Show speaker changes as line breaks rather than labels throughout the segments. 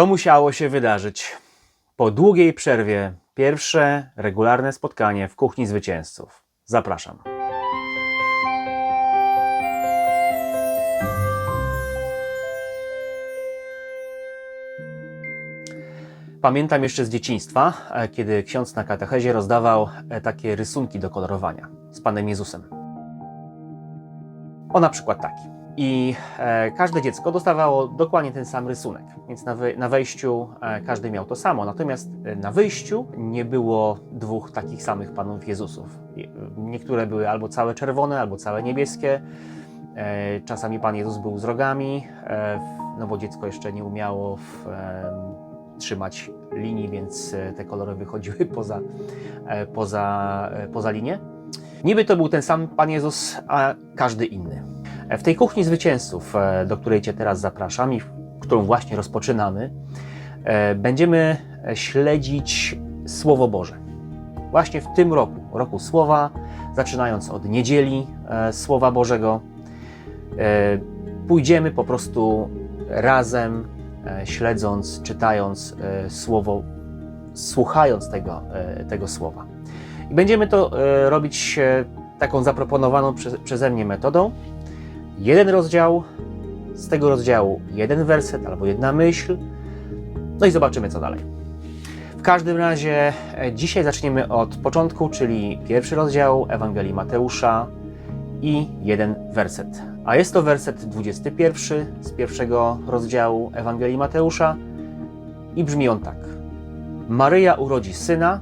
To musiało się wydarzyć. Po długiej przerwie pierwsze regularne spotkanie w kuchni zwycięzców. Zapraszam. Pamiętam jeszcze z dzieciństwa, e, kiedy ksiądz na katechezie rozdawał e, takie rysunki do kolorowania z Panem Jezusem. O na przykład taki. I e, każde dziecko dostawało dokładnie ten sam rysunek, więc na, wejściu e, każdy miał to samo. Natomiast e, na wyjściu nie było dwóch takich samych Panów Jezusów. Niektóre były albo całe czerwone, albo całe niebieskie. Czasami Pan Jezus był z rogami, no bo dziecko jeszcze nie umiało trzymać linii, więc te kolory wychodziły poza, poza, poza linię. Niby to był ten sam Pan Jezus, a każdy inny. W tej kuchni zwycięzców, e, do której Cię teraz zapraszam i którą właśnie rozpoczynamy, e, będziemy e, śledzić Słowo Boże. Właśnie w tym roku, roku Słowa, zaczynając od niedzieli Słowa Bożego, pójdziemy po prostu razem, śledząc, czytając Słowo, słuchając tego, tego Słowa. I będziemy to robić taką zaproponowaną prze, przeze mnie metodą. Jeden rozdział, z tego rozdziału jeden werset albo jedna myśl, no i zobaczymy co dalej. W każdym razie e, dzisiaj zaczniemy od początku, czyli pierwszy rozdział Ewangelii Mateusza i jeden werset. A jest to werset 21 z pierwszego rozdziału Ewangelii Mateusza i brzmi on tak. Maryja urodzi syna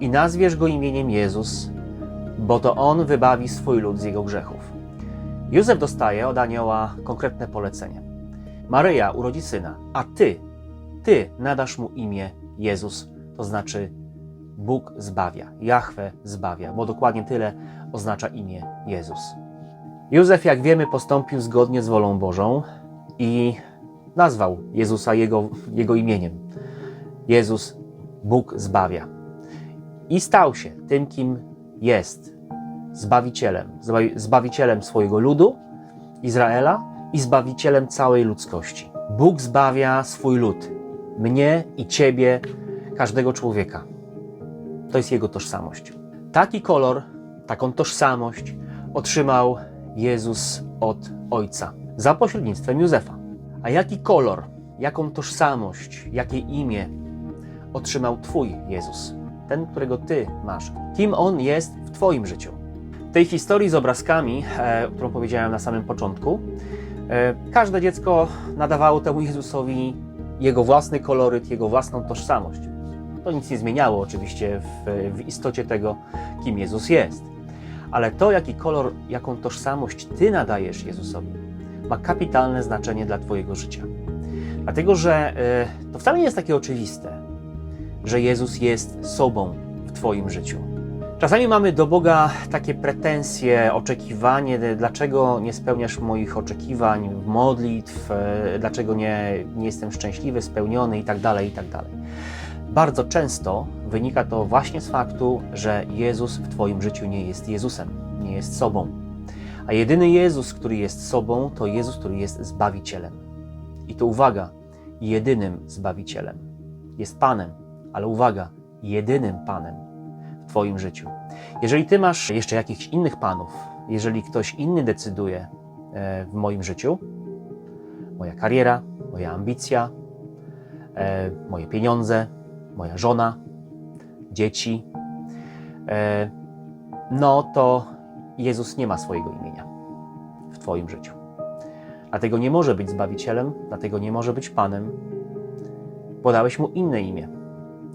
i nazwiesz go imieniem Jezus, bo to on wybawi swój lud z jego grzechów. Józef dostaje od anioła konkretne polecenie. Maryja urodzi syna, a ty, ty nadasz mu imię Jezus, to znaczy Bóg zbawia, Jahwe zbawia, bo dokładnie tyle oznacza imię Jezus. Józef, jak wiemy, postąpił zgodnie z wolą Bożą i nazwał Jezusa jego, jego imieniem. Jezus, Bóg zbawia. I stał się tym, kim jest Zbawicielem. Zba- Zbawicielem swojego ludu, Izraela i Zbawicielem całej ludzkości. Bóg zbawia swój lud, mnie i ciebie, każdego człowieka. To jest jego tożsamość. Taki kolor, taką tożsamość otrzymał Jezus od Ojca za pośrednictwem Józefa. A jaki kolor, jaką tożsamość, jakie imię otrzymał Twój Jezus? Ten, którego Ty masz. Kim On jest w Twoim życiu? Tej historii z obrazkami, e, którą powiedziałem na samym początku, e, każde dziecko nadawało temu Jezusowi jego własny koloryt, jego własną tożsamość. To nic nie zmieniało oczywiście w, w istocie tego, kim Jezus jest. Ale to, jaki kolor, jaką tożsamość Ty nadajesz Jezusowi, ma kapitalne znaczenie dla Twojego życia. Dlatego, że e, to wcale nie jest takie oczywiste, że Jezus jest sobą w Twoim życiu. Czasami mamy do Boga takie pretensje, oczekiwanie, dlaczego nie spełniasz moich oczekiwań, modlitw, e, dlaczego nie, nie jestem szczęśliwy, spełniony itd., itd. Bardzo często wynika to właśnie z faktu, że Jezus w Twoim życiu nie jest Jezusem, nie jest sobą. A jedyny Jezus, który jest sobą, to Jezus, który jest Zbawicielem. I to uwaga, jedynym Zbawicielem. Jest Panem, ale uwaga, jedynym Panem Twoim życiu. Jeżeli Ty masz jeszcze jakichś innych Panów, jeżeli ktoś inny decyduje e, w moim życiu, moja kariera, moja ambicja, e, moje pieniądze, moja żona, dzieci, e, no to Jezus nie ma swojego imienia w Twoim życiu. Dlatego nie może być Zbawicielem, dlatego nie może być Panem. Podałeś Mu inne imię.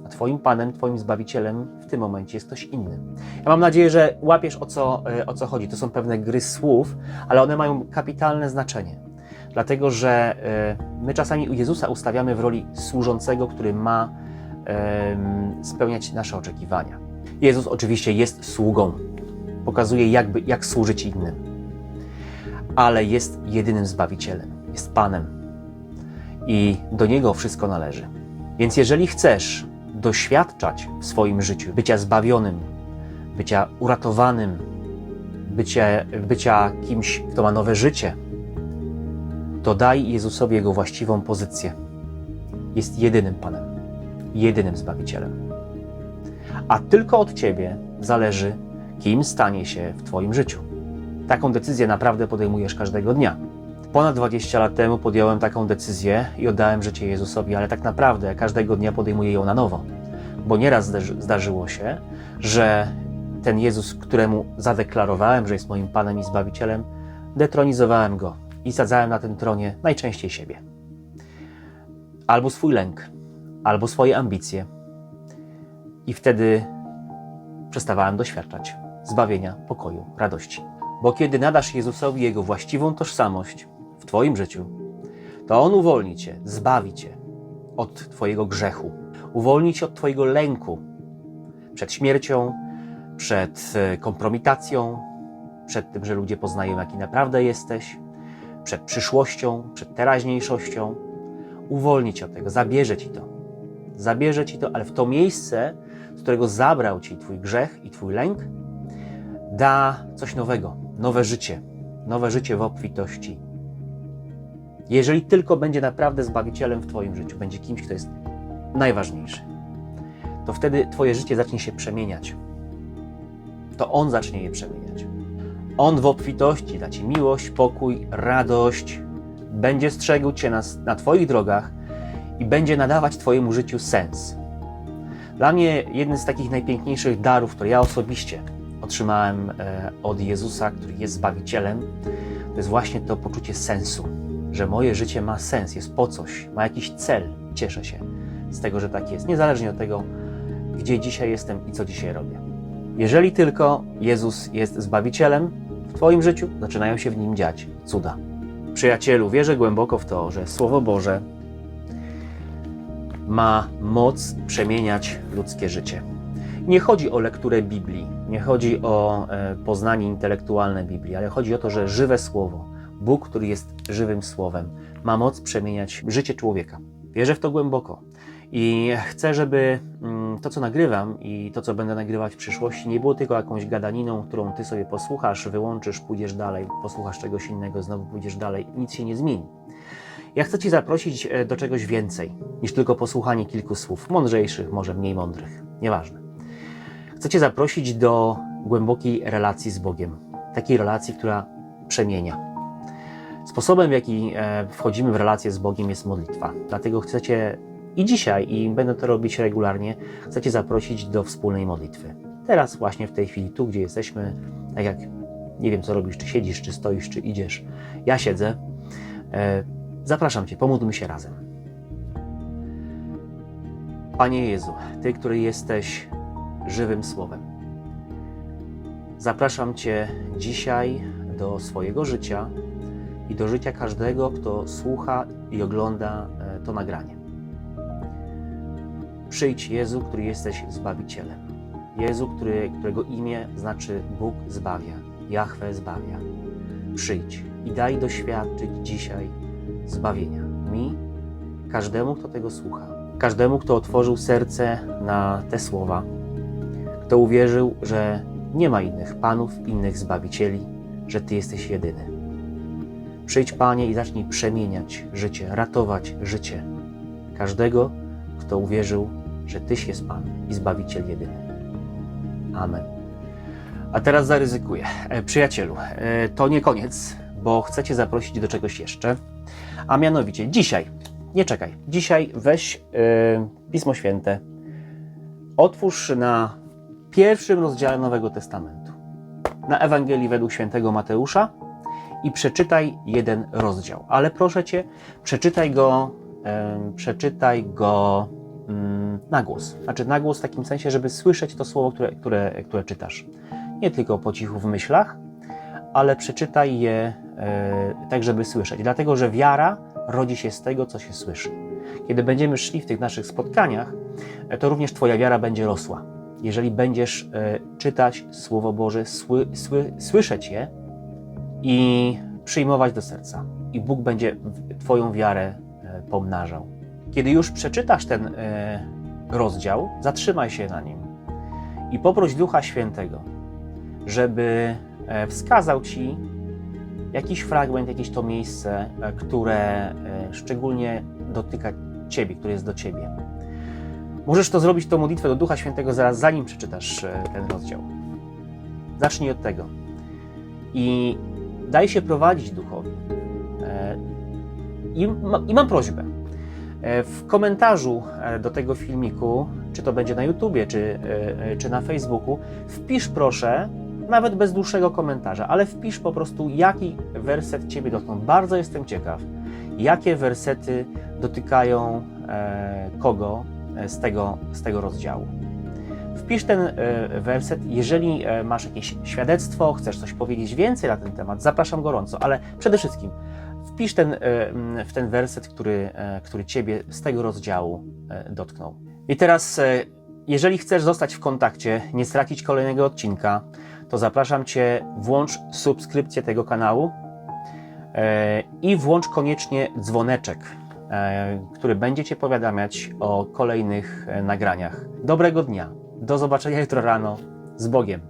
A Twoim Panem, Twoim Zbawicielem tym momencie jest ktoś inny. Ja mam nadzieję, że łapiesz o co, e, o co chodzi. To są pewne gry słów, ale one mają kapitalne znaczenie. Dlatego, że e, my czasami u Jezusa ustawiamy w roli służącego, który ma spełniać nasze oczekiwania. Jezus oczywiście jest sługą, pokazuje jakby, jak służyć innym, ale jest jedynym Zbawicielem, jest Panem i do Niego wszystko należy. Więc jeżeli chcesz doświadczać w swoim życiu bycia zbawionym, bycia uratowanym, bycia, bycia kimś, kto ma nowe życie, to daj Jezusowi Jego właściwą pozycję. jest jedynym Panem, jedynym Zbawicielem. A tylko od Ciebie zależy, kim stanie się w Twoim życiu. Taką decyzję naprawdę podejmujesz każdego dnia. Ponad 20 lat temu podjąłem taką decyzję i oddałem życie Jezusowi, ale tak naprawdę każdego dnia podejmuję ją na nowo. Bo nieraz zdarzy, zdarzyło się, że ten Jezus, któremu zadeklarowałem, że jest moim Panem i Zbawicielem, detronizowałem go i sadzałem na tym tronie najczęściej siebie. Albo swój lęk, albo swoje ambicje. I wtedy przestawałem doświadczać zbawienia, pokoju, radości. Bo kiedy nadasz Jezusowi Jego właściwą tożsamość Twoim życiu, to On uwolni Cię, zbawi Cię od Twojego grzechu, uwolni Cię od Twojego lęku przed śmiercią, przed e, kompromitacją, przed tym, że ludzie poznają, jaki naprawdę jesteś, przed przyszłością, przed teraźniejszością. Uwolni Cię od tego, zabierze Ci to. Zabierze Ci to, ale w to miejsce, z którego zabrał Ci Twój grzech i Twój lęk, da coś nowego, nowe życie, nowe życie w obfitości. Jeżeli tylko będzie naprawdę Zbawicielem w Twoim życiu, będzie kimś, kto jest najważniejszy, to wtedy Twoje życie zacznie się przemieniać. To On zacznie je przemieniać. On w obfitości da Ci miłość, pokój, radość, będzie strzegł Cię na, na Twoich drogach i będzie nadawać Twojemu życiu sens. Dla mnie jeden z takich najpiękniejszych darów, które ja osobiście otrzymałem e, od Jezusa, który jest Zbawicielem, to jest właśnie to poczucie sensu, że moje życie ma sens, jest po coś, ma jakiś cel. Cieszę się z tego, że tak jest, niezależnie od tego, gdzie dzisiaj jestem i co dzisiaj robię. Jeżeli tylko Jezus jest Zbawicielem w Twoim życiu, zaczynają się w nim dziać cuda. Przyjacielu, wierzę głęboko w to, że Słowo Boże ma moc przemieniać ludzkie życie. Nie chodzi o lekturę Biblii, nie chodzi o e, poznanie intelektualne Biblii, ale chodzi o to, że żywe Słowo, Bóg, który jest żywym Słowem, ma moc przemieniać życie człowieka. Wierzę w to głęboko. I chcę, żeby mm, to, co nagrywam i to, co będę nagrywać w przyszłości, nie było tylko jakąś gadaniną, którą ty sobie posłuchasz, wyłączysz, pójdziesz dalej, posłuchasz czegoś innego, znowu pójdziesz dalej, nic się nie zmieni. Ja chcę Cię zaprosić e, do czegoś więcej niż tylko posłuchanie kilku słów, mądrzejszych, może mniej mądrych, nieważne. Chcę Cię zaprosić do głębokiej relacji z Bogiem, takiej relacji, która przemienia. Sposobem, w jaki e, wchodzimy w relację z Bogiem, jest modlitwa. Dlatego chcę Cię i dzisiaj, i będę to robić regularnie, chcę Cię zaprosić do wspólnej modlitwy. Teraz, właśnie w tej chwili, tu gdzie jesteśmy, tak jak nie wiem, co robisz, czy siedzisz, czy stoisz, czy idziesz. Ja siedzę. E, zapraszam Cię, pomódlmy się razem. Panie Jezu, Ty, który jesteś żywym Słowem, zapraszam Cię dzisiaj do swojego życia i do życia każdego, kto słucha i ogląda e, to nagranie. Przyjdź Jezu, który jesteś Zbawicielem. Jezu, który, którego imię znaczy Bóg zbawia, Jahwe zbawia. Przyjdź i daj doświadczyć dzisiaj zbawienia mi, każdemu, kto tego słucha, każdemu, kto otworzył serce na te słowa, kto uwierzył, że nie ma innych panów, innych zbawicieli, że Ty jesteś jedyny. Przyjdź, Panie, i zacznij przemieniać życie, ratować życie każdego, kto uwierzył, że Tyś jest Pan i Zbawiciel jedyny. Amen. A teraz zaryzykuję. E, Przyjacielu, e, to nie koniec, bo chcę Cię zaprosić do czegoś jeszcze. A mianowicie dzisiaj, nie czekaj, dzisiaj weź e, Pismo Święte, otwórz na pierwszym rozdziale Nowego Testamentu, na Ewangelii według świętego Mateusza i przeczytaj jeden rozdział. Ale proszę Cię, przeczytaj go, przeczytaj go mm, na głos. Znaczy na głos w takim sensie, żeby słyszeć to słowo, które, które, które czytasz. Nie tylko po cichu w myślach, ale przeczytaj je e, tak, żeby słyszeć. Dlatego, że wiara rodzi się z tego, co się słyszy. Kiedy będziemy szli w tych naszych spotkaniach, e, to również Twoja wiara będzie rosła. Jeżeli będziesz e, czytać Słowo Boże, sły, sły, słyszeć je i przyjmować do serca. I Bóg będzie Twoją wiarę e, pomnażał. Kiedy już przeczytasz ten e, rozdział, zatrzymaj się na nim i poproś Ducha Świętego, żeby e, wskazał Ci jakiś fragment, jakieś to miejsce, które szczególnie dotyka Ciebie, który jest do Ciebie. Możesz to zrobić, tą modlitwę do Ducha Świętego zaraz zanim przeczytasz ten rozdział. Zacznij od tego. I daj się prowadzić Duchowi. E, I, i mam prośbę. E, W komentarzu e, do tego filmiku, czy to będzie na YouTubie, czy, czy na Facebooku, wpisz proszę, nawet bez dłuższego komentarza, ale wpisz po prostu, jaki werset Ciebie dotknął. Bardzo jestem ciekaw, jakie wersety dotykają kogo z tego, z tego rozdziału. Wpisz ten e, werset. Jeżeli e, masz jakieś świadectwo, chcesz coś powiedzieć więcej na ten temat, zapraszam gorąco, ale przede wszystkim wpisz ten, e, w ten werset, który, który Ciebie z tego rozdziału dotknął. I teraz, jeżeli chcesz zostać w kontakcie, nie stracić kolejnego odcinka, to zapraszam Cię, włącz subskrypcję tego kanału i włącz koniecznie dzwoneczek, który będzie Cię powiadamiać o kolejnych nagraniach. Dobrego dnia, do zobaczenia jutro rano, z Bogiem.